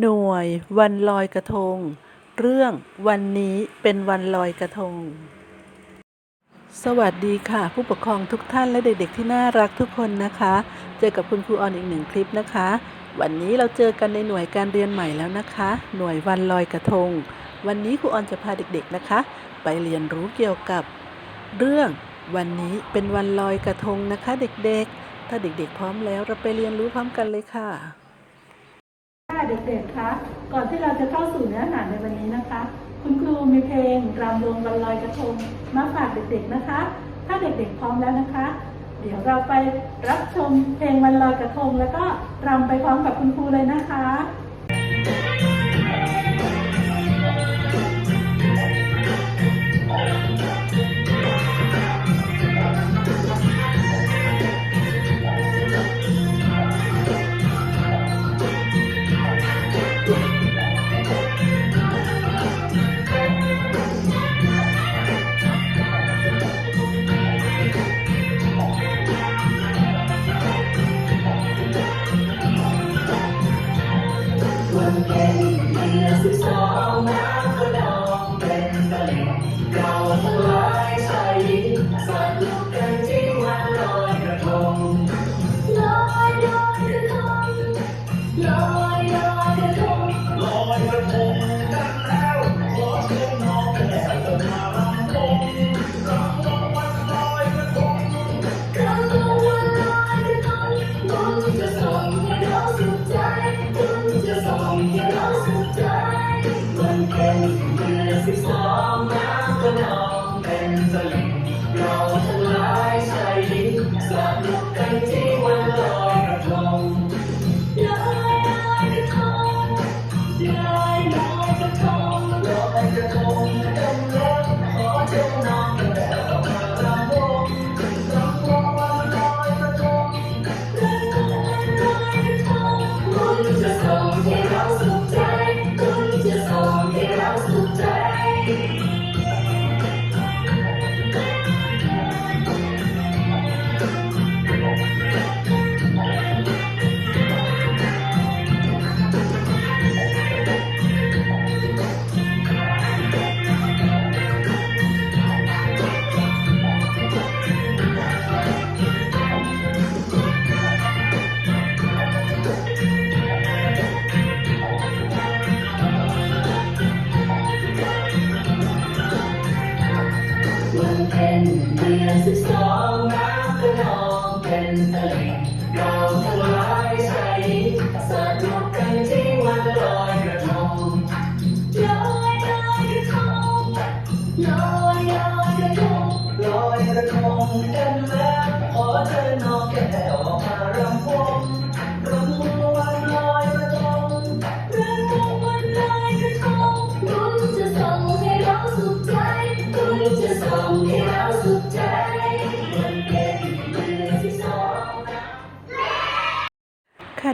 หน่วยวันลอยกระทง เรื่องวันนี้เป็นวันลอยกระทง สวัสดีค่ะ ผู้ปกครองทุกท่านและเด็กๆที่น่ารักทุกคนนะคะ เจอกับคุณครูออนอีกหนึ่งคลิปนะคะ วันนี้เราเจอกันในหน่วยการเรียนใหม่แล้วนะคะ หน่วยวันลอยกระทง วันนี้ครูออนจะพาเด็กๆนะคะ ไปเรียนรู้เกี่ยวกับ เรื่องวันนี้เป็นวันลอยกระทงนะคะ เด็กๆ ถ้าเด็กๆ พร้อมแล้วเราไปเรียนรู้พร้อมกันเลยค่ะ ค่ะเด็กๆคะ ก่อนที่เราจะเข้าสู่เนื้อหาในวันนี้นะคะ คุณครูมีเพลงรำวงบรรลอยกระทงมาฝากเด็กๆนะคะ ถ้าเด็กๆพร้อมแล้วนะคะ เดี๋ยวเราไปรับชมเพลงวันลอยกระทง แล้วก็รำไปพร้อมกับคุณครูเลยนะคะ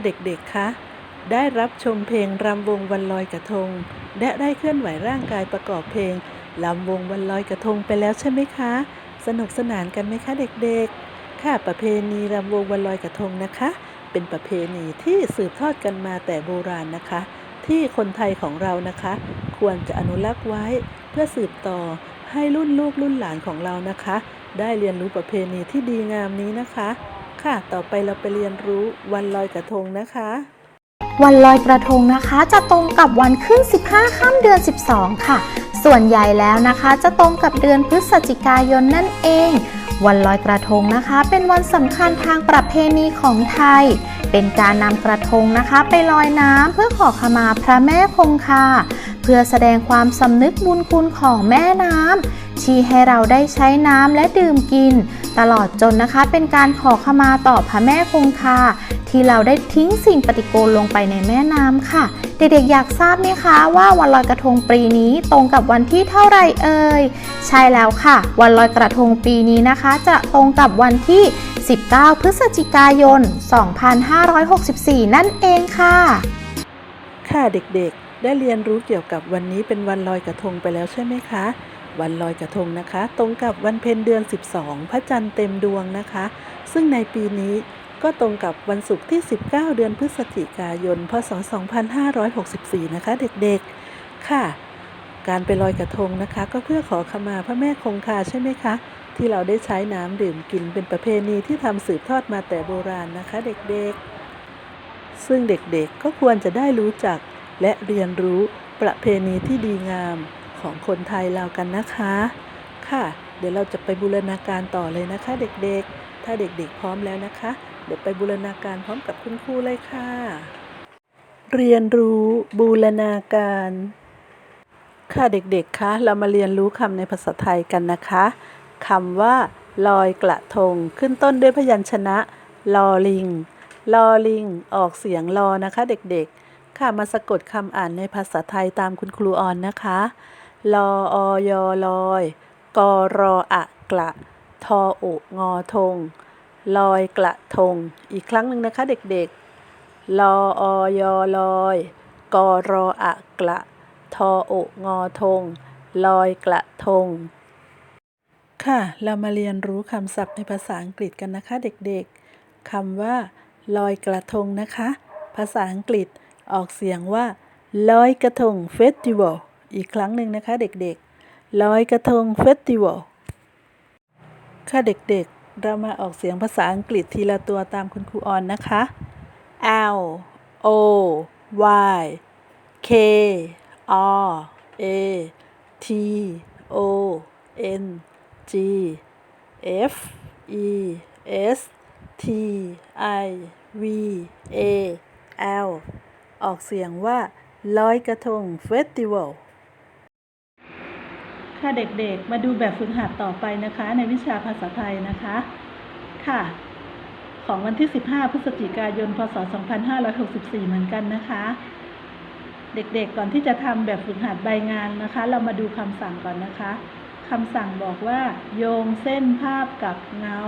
เด็กๆ คะ ได้รับชมเพลงรำวงวันลอยกระทง และได้เคลื่อนไหวร่างกายประกอบเพลงรำวงวันลอยกระทงไปแล้วใช่ไหมคะ สนุกสนานกันไหมคะเด็กๆ ค่ะประเพณีรำวงวันลอยกระทงนะคะ เป็นประเพณีที่สืบทอดกันมาแต่โบราณนะคะ ที่คนไทยของเรานะคะ ควรจะอนุรักษ์ไว้เพื่อสืบต่อให้รุ่นลูกรุ่นหลานของเรานะคะ ได้เรียนรู้ประเพณีที่ดีงามนี้นะคะ ค่ะ ต่อไปเราไปเรียนรู้วันลอยกระทงนะคะ วันลอยกระทงนะคะ จะตรงกับวันขึ้น 15ค่ำเดือน 12 ค่ะ ส่วนใหญ่แล้วนะคะ จะตรงกับเดือนพฤศจิกายนนั่นเอง วันลอยกระทงนะคะ เป็นวันสำคัญทางประเพณีของไทย เป็นการนำกระทงนะคะ ไปลอยน้ำเพื่อขอขมาพระแม่คงคา พื่อแสดงความสำนึกบุญคุณของแม่น้ำชี้ให้เราได้ใช้น้ำและดื่มกิน ตลอดจนนะคะเป็นการขอขมาต่อพระแม่คงคา ที่เราได้ทิ้งสิ่งปฏิกูลลงไปในแม่น้ำค่ะ เด็กๆอยากทราบไหมคะว่าวันลอยกระทงปีนี้ตรงกับวันที่เท่าไหร่เอ่ยใช่แล้วค่ะ วันลอยกระทงปีนี้นะคะ จะตรงกับวันที่ 19 พฤศจิกายน 2564 นั่นเองค่ะ ค่ะเด็กๆ ได้เรียนรู้เกี่ยวกับวันนี้เป็นวันลอยกระทงไปแล้วใช่ไหมคะ วันลอยกระทงนะคะ ตรงกับวันเพ็ญเดือน 12 พระจันทร์เต็มดวงนะคะ ซึ่งในปีนี้ก็ตรงกับวันศุกร์ที่ 19 เดือนพฤศจิกายน พศ 2564 นะคะ เด็กๆ ค่ะ การไปลอยกระทงนะคะ ก็เพื่อขอขมาพระแม่คงคาใช่ไหมคะ ที่เราได้ใช้น้ำดื่มกินเป็นประเพณีที่ทำสืบทอดมาแต่โบราณนะคะ เด็กๆ ซึ่งเด็กๆ ก็ควรจะได้รู้จัก และเรียนรู้ประเพณีที่ดีงามของคนไทยเรากันนะคะ ค่ะ เดี๋ยวเราจะไปบูรณาการต่อเลยนะคะ เด็กๆ ถ้าเด็กๆ พร้อมแล้วนะคะ เดี๋ยวไปบูรณาการพร้อมกับคุณครูเลยค่ะ เรียนรู้บูรณาการ ค่ะเด็กๆ คะเรามาเรียนรู้คำในภาษาไทยกันนะคะคำว่าลอยกระทงขึ้นต้นด้วยพยัญชนะลอลิงลอลิง ออกเสียงลอนะคะ เด็กๆ ค่ะมาสะกดคำอ่านในภาษาไทยตามคุณครูออนนะคะลออยอลอยกอรออะกระทออุงอทง ลอยกระทง อีกครั้งหนึ่งนะคะเด็กๆ ลออยอลอยกอรออะกระทอโองอทง ลอยกระทง ค่ะ เรามาเรียนรู้คำศัพท์ในภาษาอังกฤษกันนะคะเด็กๆคำว่า ลอยกระทงนะคะ ภาษาอังกฤษ ออกเสียงว่าลอยกระทงเฟสติวัลอีกครั้งหนึ่งนะคะเด็กๆลอยกระทงเฟสติวัลค่ะเด็กๆ เรามาออกเสียงภาษาอังกฤษทีละตัวตามคุณครูออนนะคะ L O Y K R A T O N G F E S T I V A L ออกเสียงว่าลอยกระทงเฟสติวัลค่ะเด็กๆ มาดูแบบฝึกหัดต่อไปนะคะ ในวิชาภาษาไทยนะคะ ค่ะ ของวันที่ 15 พฤศจิกายน พศ 2564 เหมือนกันนะคะ เด็กๆ ก่อนที่จะทำแบบฝึกหัดใบงานนะคะ เรามาดูคำสั่งก่อนนะคะ คำสั่งบอกว่า โยงเส้นภาพกับเงา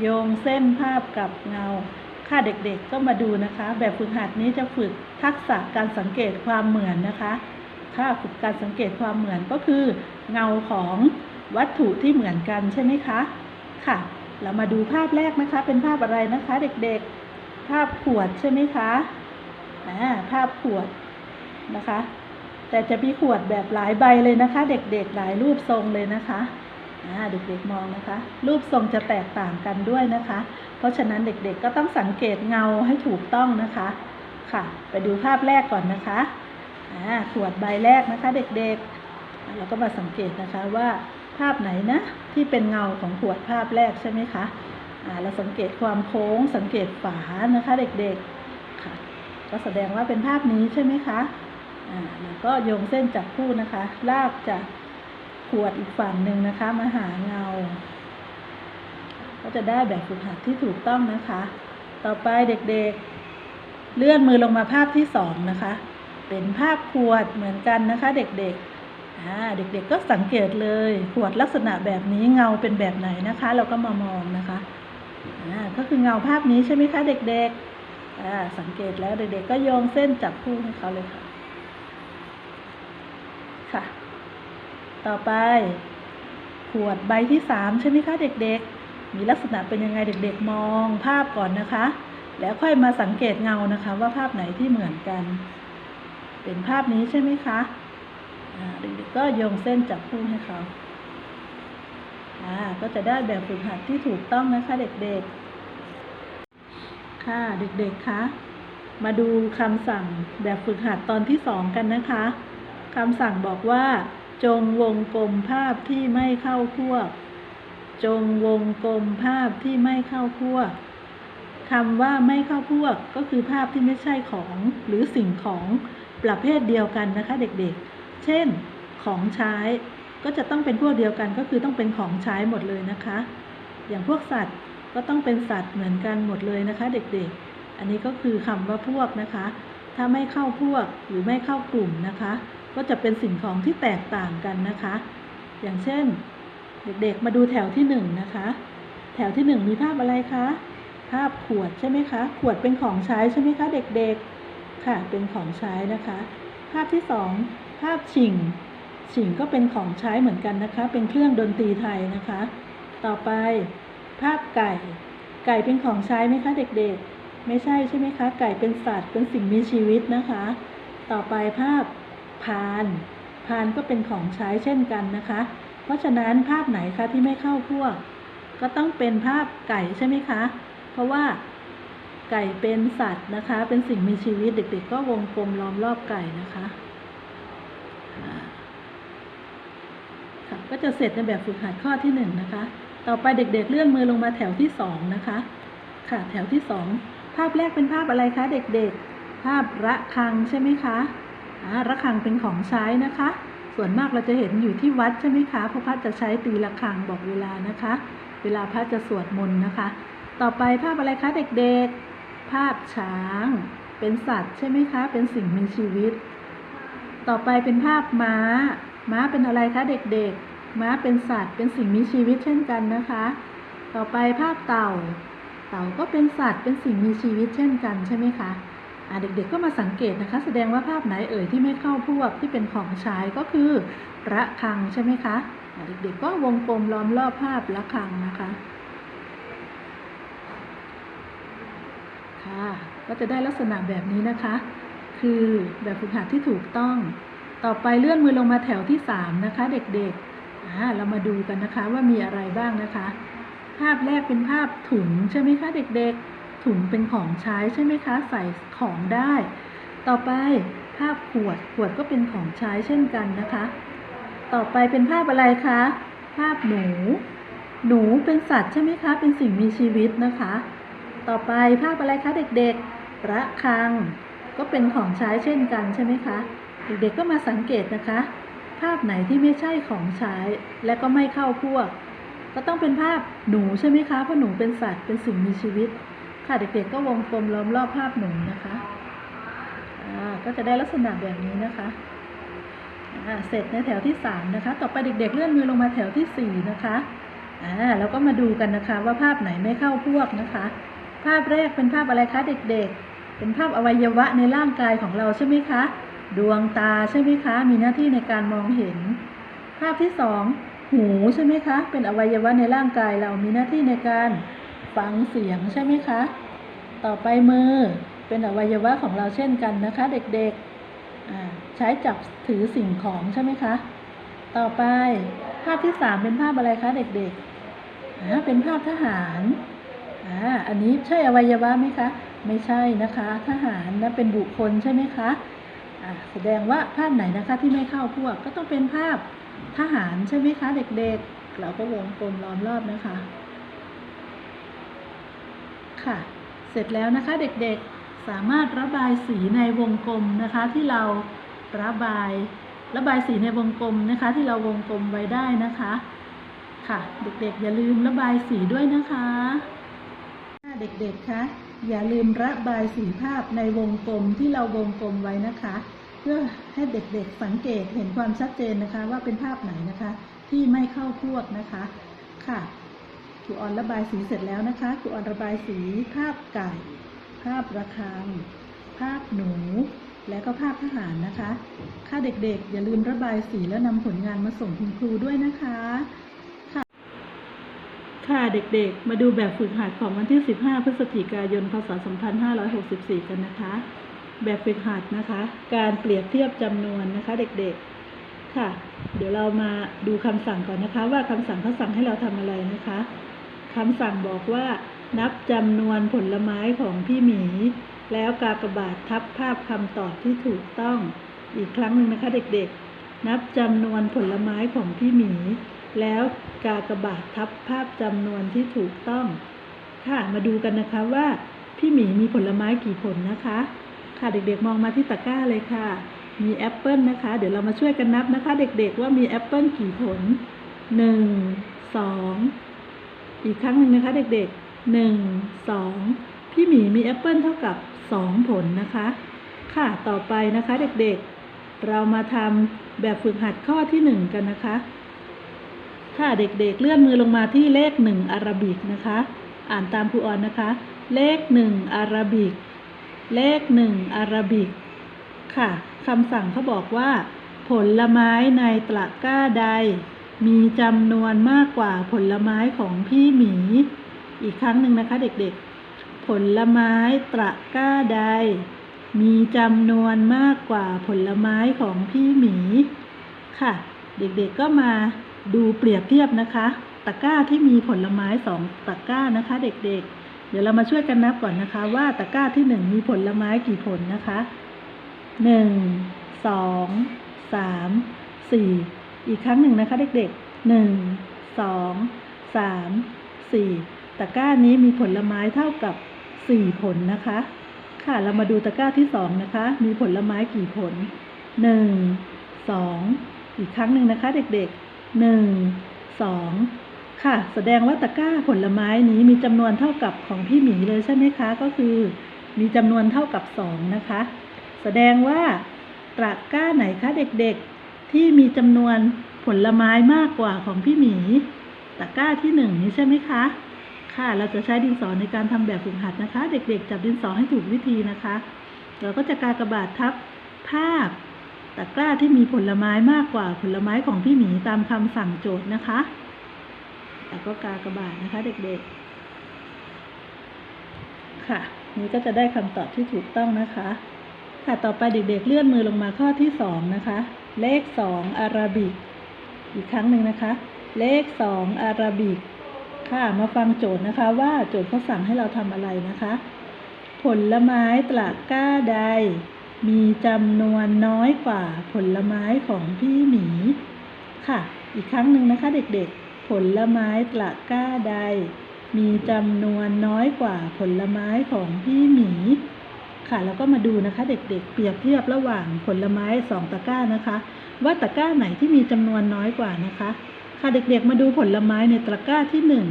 โยงเส้นภาพกับเงา ค่ะเด็กๆก็มาดูนะคะ แบบฝึกหัดนี้จะฝึกทักษะการสังเกตความเหมือนนะคะถ้าฝึกการสังเกตความเหมือนก็คือ เงาของวัตถุที่เหมือนกันใช่ไหมคะค่ะ เรามาดูภาพแรกนะคะ เป็นภาพอะไรนะคะ เด็กๆ ภาพขวดใช่ไหมคะอ่าภาพขวดนะคะ แต่จะมีขวดแบบหลายใบเลยนะคะ เด็กๆ หลายรูปทรงเลยนะคะ เด็กๆมองนะคะ รูปทรงจะแตกต่างกันด้วยนะคะ เพราะฉะนั้นเด็กๆก็ต้องสังเกตเงาให้ถูกต้องนะคะค่ะ ไปดูภาพแรกก่อนนะคะอ่าขวดใบแรกนะคะ เด็กๆเราก็มาสังเกตนะคะว่าภาพไหนนะที่เป็นเงาของขวดภาพแรกใช่ไหมคะอ่าเราสังเกตความโค้งสังเกตฝานะคะเด็กๆค่ะก็แสดงว่าเป็นภาพนี้ใช่ไหมคะอ่าแล้วก็โยงเส้นจับคู่นะคะ ลากจาก ขวดอีกฝั่งหนึ่งนะคะมาหาเงา ก็จะได้แบบฝึกหัดที่ถูกต้องนะคะ ต่อไปเด็กๆ เลื่อนมือลงมาภาพที่สองนะคะ เป็นภาพขวดเหมือนกันนะคะ เด็กๆอ่าเด็กๆก็สังเกตเลยขวดลักษณะแบบนี้เงาเป็นแบบไหนนะคะ เราก็มามองนะคะอ่าก็คือเงาภาพนี้ใช่ไหมคะเด็กๆอ่าสังเกตแล้วเด็กๆก็โยงเส้นจับคู่ให้เขาเลยค่ะค่ะ ต่อไป ขวดใบที่สามใช่ไหมคะเด็กๆ มีลักษณะเป็นยังไงเด็กๆมองภาพก่อนนะคะ แล้วค่อยมาสังเกตเงานะคะ ว่าภาพไหนที่เหมือนกัน เป็นภาพนี้ใช่ไหมคะเด็กๆก็โยงเส้นจับคู่ให้เขาอ่าก็จะได้แบบฝึกหัดที่ถูกต้องนะคะเด็กๆ ค่ะเด็กๆคะมาดูคำสั่งแบบฝึกหัดตอนที่สองกันนะคะคำสั่งบอกว่า จงวงกลมภาพที่ไม่เข้าพวกจงวงกลมภาพที่ไม่เข้าพวกคำว่าไม่เข้าพวกก็คือภาพที่ไม่ใช่ของหรือสิ่งของประเภทเดียวกันนะคะเด็กๆ เช่น ของใช้ก็จะต้องเป็นพวกเดียวกันก็คือต้องเป็นของใช้หมดเลยนะคะ อย่างพวกสัตว์ก็ต้องเป็นสัตว์เหมือนกันหมดเลยนะคะเด็กๆ อันนี้ก็คือคำว่าพวกนะคะ ถ้าไม่เข้าพวกหรือไม่เข้ากลุ่มนะคะ ก็จะเป็นสิ่งของที่แตกต่างกันนะคะ อย่างเช่น เด็กๆมาดูแถวที่หนึ่งนะคะ แถวที่หนึ่งมีภาพอะไรคะ ภาพขวดใช่ไหมคะ ขวดเป็นของใช้ใช่ไหมคะเด็กๆ ค่ะ เป็นของใช้นะคะ ภาพที่สองภาพฉิงฉิงก็เป็นของใช้เหมือนกันนะคะ เป็นเครื่องดนตรีไทยนะคะ ต่อไป ภาพไก่ ไก่เป็นของใช้ไหมคะเด็กๆ ไม่ใช่ใช่ไหมคะ ไก่เป็นสัตว์ เป็นสิ่งมีชีวิตนะคะ ต่อไปภาพ พาน พานก็เป็นของใช้เช่นกันนะคะ เพราะฉะนั้นภาพไหนคะที่ไม่เข้าพวก ก็ต้องเป็นภาพไก่ใช่ไหมคะ เพราะว่าไก่เป็นสัตว์นะคะ เป็นสิ่งมีชีวิตเด็กๆ ก็วงกลมล้อมรอบไก่นะคะค่ะก็จะเสร็จในแบบฝึกหัดข้อที่หนึ่งนะคะ ต่อไปเด็กๆเลื่อนมือลงมาแถวที่สองนะคะ ค่ะแถวที่สองภาพแรกเป็นภาพอะไรคะเด็กๆ ภาพระฆังใช่ไหมคะ ระฆังเป็นของใช้นะคะ ส่วนมากเราจะเห็นอยู่ที่วัดใช่ไหมคะพระพัดจะใช้ตีระฆังบอกเวลานะคะ เวลาพระจะสวดมนต์นะคะ ต่อไปภาพอะไรคะเด็กๆ ภาพช้าง เป็นสัตว์ใช่ไหมคะ เป็นสิ่งมีชีวิต ต่อไปเป็นภาพม้า ม้าเป็นอะไรคะเด็กๆ ม้าเป็นสัตว์ เป็นสิ่งมีชีวิตเช่นกันนะคะ ต่อไปภาพเต่า เต่าก็เป็นสัตว์ เป็นสิ่งมีชีวิตเช่นกันใช่ไหมคะ เด็กๆก็มาสังเกตนะคะ แสดงว่าภาพไหนเอ่ยที่ไม่เข้าพวกที่เป็นของใช้ก็คือระฆังใช่ไหมคะเด็กๆก็วงกลมล้อมรอบภาพระฆังนะคะค่ะก็จะได้ลักษณะแบบนี้นะคะ คือแบบฝึกหัดที่ถูกต้อง ต่อไปเลื่อนมือลงมาแถวที่ 3 นะคะ เด็กๆเรามาดูกันนะคะว่ามีอะไรบ้างนะคะ ภาพแรกเป็นภาพถุงใช่ไหมคะเด็กๆ ถุงเป็นของใช้ใช่ไหมคะ ใส่ของได้ ต่อไปภาพขวดขวดก็เป็นของใช้เช่นกันนะคะ ต่อไปเป็นภาพอะไรคะ ภาพหนู หนูเป็นสัตว์ใช่ไหมคะ เป็นสิ่งมีชีวิตนะคะ ต่อไปภาพอะไรคะเด็กๆระฆัง ก็เป็นของใช้เช่นกันใช่ไหมคะ เด็กๆก็มาสังเกตนะคะ ภาพไหนที่ไม่ใช่ของใช้และก็ไม่เข้าพวก ก็ต้องเป็นภาพหนูใช่ไหมคะเพราะหนูเป็นสัตว์เป็นสิ่งมีชีวิต ค่ะเด็กๆก็วงกลมล้อมรอบภาพหนูนะคะก็จะได้ลักษณะแบบนี้นะคะเสร็จในแถวที่สามนะคะ ต่อไปเด็กๆ เลื่อนมือลงมาแถวที่สี่นะคะอ่าแล้วก็มาดูกันนะคะว่าภาพไหนไม่เข้าพวกนะคะ ภาพแรกเป็นภาพอะไรคะเด็กๆ เป็นภาพอวัยวะในร่างกายของเราใช่ไหมคะ ดวงตาใช่ไหมคะ มีหน้าที่ในการมองเห็น ภาพที่สองหูใช่ไหมคะ เป็นอวัยวะในร่างกายเรามีหน้าที่ในการ ฟังเสียงใช่ไหมคะ ต่อไปมือเป็นอวัยวะของเราเช่นกันนะคะ เด็กๆใช้จับถือสิ่งของใช่ไหมคะ ต่อไปภาพที่สามเป็นภาพอะไรคะเด็กๆเป็นภาพทหารอันนี้ใช่อวัยวะไหมคะ ไม่ใช่นะคะ ทหารนะเป็นบุคคลใช่ไหมคะแสดงว่าภาพไหนนะคะที่ไม่เข้าพวกก็ต้องเป็นภาพทหารใช่ไหมคะ เด็กๆ เราก็วงกลมล้อมรอบนะคะ ค่ะ เสร็จแล้วนะคะเด็กๆสามารถระบายสีในวงกลมนะคะที่เราระบายระบายสีในวงกลมนะคะ ที่เราวงกลมไว้ได้นะคะ ค่ะ เด็กๆ อย่าลืมระบายสีด้วยนะคะเด็กๆคะอย่าลืมระบายสีภาพในวงกลมที่เราวงกลมไว้นะคะ เพื่อให้เด็กๆสังเกตเห็นความชัดเจนนะคะว่าเป็นภาพไหนนะคะ ที่ไม่เข้าพวกนะคะค่ะ ครูออนระบายสีเสร็จแล้วนะคะครูออนระบายสีภาพไก่ ภาพระฆัง ภาพหนู และก็ภาพทหารนะคะ ค่ะเด็กๆ อย่าลืมระบายสีแล้วนำผลงานมาส่งคุณครูด้วยนะคะค่ะเด็กๆ มาดูแบบฝึกหัดของวันที่ 15 พฤศจิกายน พศ 2564 กันนะคะ แบบฝึกหัดนะคะ การเปรียบเทียบจำนวนนะคะ เด็กๆ ค่ะ เดี๋ยวเรามาดูคำสั่งก่อนนะคะ ว่าคำสั่งเขาสั่งให้เราทำอะไรนะคะ คำสั่งบอกว่า นับจำนวนผลไม้ของพี่หมี แล้วกากบาททับภาพคำตอบที่ถูกต้อง อีกครั้งหนึ่งนะคะเด็กๆ นับจำนวนผลไม้ของพี่หมี แล้วกากบาททับภาพจำนวนที่ถูกต้อง ค่ะมาดูกันนะคะว่า พี่หมีมีผลไม้กี่ผลนะคะ ค่ะเด็กๆมองมาที่ตะกร้าเลยค่ะ มีแอปเปิลนะคะ เดี๋ยวเรามาช่วยกันนับนะคะ เด็กๆว่ามีแอปเปิลกี่ผลหนึ่งสอง อีกครั้งหนึ่งนะคะเด็กๆหนึ่งสองพี่หมีมีแอปเปิลเท่ากับสองผลนะคะ ค่ะต่อไปนะคะเด็กๆ เรามาทำแบบฝึกหัดข้อที่หนึ่งกันนะคะ ค่ะเด็กๆ เลื่อนมือลงมาที่เลขหนึ่งอาราบิกนะคะ อ่านตามครูออนนะคะ เลขหนึ่งอาราบิก เลขหนึ่งอาราบิก ค่ะคำสั่งเขาบอกว่า ผลไม้ในตะกร้าใด มีจำนวนมากกว่าผลไม้ของพี่หมี อีกครั้งหนึ่งนะคะเด็กๆ ผลไม้ตระกร้าใด มีจำนวนมากกว่าผลไม้ของพี่หมี ค่ะ เด็กๆก็มาดูเปรียบเทียบนะคะ ตะกร้าที่มีผลไม้สองตะกร้านะคะ เด็กๆ เดี๋ยวเรามาช่วยกันนับก่อนนะคะ ว่าตะกร้าที่หนึ่งมีผลไม้กี่ผลนะคะหนึ่งสองสามสี่ อีกครั้งหนึ่งนะคะเด็กๆหนึ่งสองสามสี่ตะกร้านี้มีผลไม้เท่ากับสี่ผลนะคะ ค่ะเรามาดูตะกร้าที่สองนะคะ มีผลไม้กี่ผลหนึ่งสองอีกครั้งหนึ่งนะคะ เด็กๆหนึ่งสองค่ะ แสดงว่าตะกร้าผลไม้นี้มีจำนวนเท่ากับของพี่หมีเลยใช่ไหมคะ ก็คือ มีจำนวนเท่ากับสองนะคะ แสดงว่าตะกร้าไหนคะเด็กๆ ที่มีจำนวนผลไม้มากกว่าของพี่หมีตะกร้าที่หนึ่งนี้ใช่ไหมคะ ค่ะ เราจะใช้ดินสอในการทำแบบฝึกหัดนะคะ เด็กๆ จับดินสอให้ถูกวิธีนะคะ เราก็จะกากระบาททับภาพตะกร้าที่มีผลไม้มากกว่าผลไม้ของพี่หมีตามคำสั่งโจทย์นะคะ แล้วก็กากระบาทนะคะ เด็กๆ ค่ะ นี้ก็จะได้คำตอบที่ถูกต้องนะคะ ค่ะ ต่อไปเด็กๆ เลื่อนมือลงมาข้อที่สองนะคะ เลขสองอาราบิก อีกครั้งหนึ่งนะคะ เลขสองอาราบิก ค่ะมาฟังโจทย์นะคะว่าโจทย์เขาสั่งให้เราทำอะไรนะคะ ผลไม้ตระก้าใด มีจำนวนน้อยกว่าผลไม้ของพี่หมี ค่ะ อีกครั้งหนึ่งนะคะเด็กๆ ผลไม้ตระก้าใด มีจำนวนน้อยกว่าผลไม้ของพี่หมี ค่ะ แล้วก็มาดูนะคะเด็กๆ เปรียบเทียบระหว่างผลไม้สองตะกร้านะคะ ว่าตะกร้าไหนที่มีจำนวนน้อยกว่านะคะ ค่ะเด็กๆมาดูผลไม้ในตะกร้าที่หนึ่ง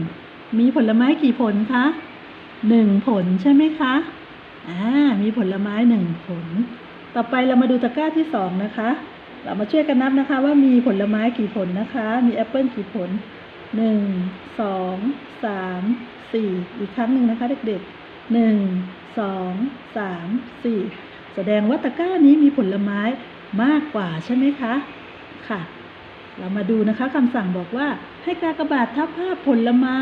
มีผลไม้กี่ผลคะหนึ่งผลใช่ไหมคะอ่ามีผลไม้หนึ่งผล ต่อไปเรามาดูตะกร้าที่สองนะคะ เรามาช่วยกันนับนะคะ ว่ามีผลไม้กี่ผลนะคะ มีแอปเปิลกี่ผลหนึ่งสองสามสี่อีกครั้งหนึ่งนะคะเด็กๆ หนึ่งสองสามสี่แสดงว่าตะกร้านี้มีผลไม้มากกว่าใช่ไหมคะ ค่ะ เรามาดูนะคะคำสั่งบอกว่าให้กากบาททับภาพผลไม้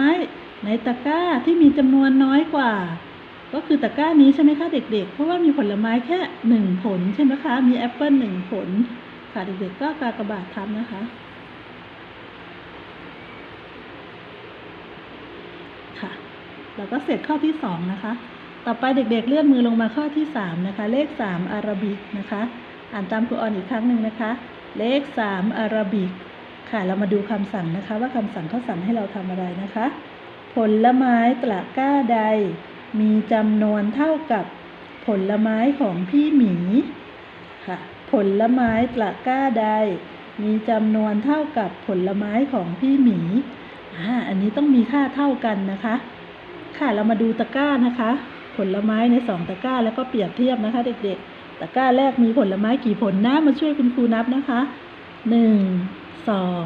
ในตะกร้าที่มีจำนวนน้อยกว่า ก็คือตะกร้านี้ใช่ไหมคะเด็ก ๆ เพราะว่ามีผลไม้แค่หนึ่งผลใช่ไหมคะ มีแอปเปิลหนึ่งผล ค่ะเด็กๆก็กากบาททับนะคะค่ะ แล้วก็เสร็จข้อที่สองนะคะ ต่อไปเด็กๆเลื่อนมือลงมาข้อที่สามนะคะ เลขสามอาราบิกนะคะ อ่านตามครูออนอีกครั้งหนึ่งนะคะ เลขสามอาราบิก ค่ะ เรามาดูคำสั่งนะคะ ว่าคำสั่งเขาสั่งให้เราทำอะไรนะคะ ผลไม้ตระก้าใด มีจำนวนเท่ากับผลไม้ของพี่หมี ค่ะ ผลไม้ตระก้าใด มีจำนวนเท่ากับผลไม้ของพี่หมี อ่า อันนี้ต้องมีค่าเท่ากันนะคะ ค่ะ เรามาดูตะกร้านะคะ ผลไม้ในสองตะกร้าแล้วก็เปรียบเทียบนะคะ เด็กๆ ตะกร้าแรกมีผลไม้กี่ผลนะมาช่วยคุณครูนับนะคะหนึ่งสอง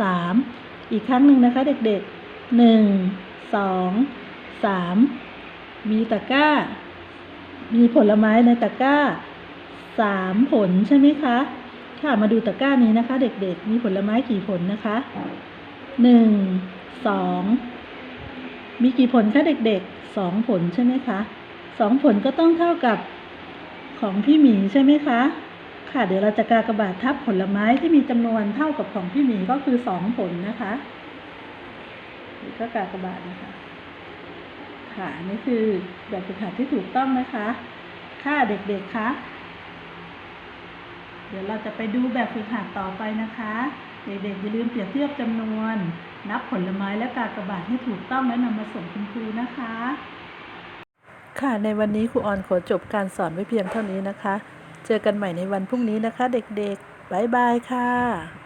สามอีกครั้งหนึ่งนะคะ เด็กๆหนึ่งสองสามมีตะกร้า มีผลไม้ในตะกร้าสามผลใช่ไหมคะ ค่ะมาดูตะกร้านี้นะคะ เด็กๆ มีผลไม้กี่ผลนะคะหนึ่งสอง มีกี่ผลคะเด็กๆสองผลใช่ไหมคะสองผลก็ต้องเท่ากับของพี่หมีใช่ไหมคะ ค่ะ เดี๋ยวเราจะกากระบาททับผลไม้ที่มีจำนวนเท่ากับของพี่หมีก็คือสองผลนะคะนี่ก็กากระบาทนะคะ ค่ะนนี่คือแบบฝึกหัดที่ถูกต้องนะคะ ค่ะเด็กๆคะเดี๋ยวเราจะไปดูแบบฝึกหัดต่อไปนะคะ เด็กๆอย่าลืมเปรียบเทียบจำนวน นับผลไม้และกากบาทให้ถูกต้องและนำมาส่งคุณครูนะคะ ค่ะในวันนี้ครูออนขอจบการสอนไว้เพียงเท่านี้นะคะ เจอกันใหม่ในวันพรุ่งนี้นะคะ เด็กๆบ๊ายบายค่ะ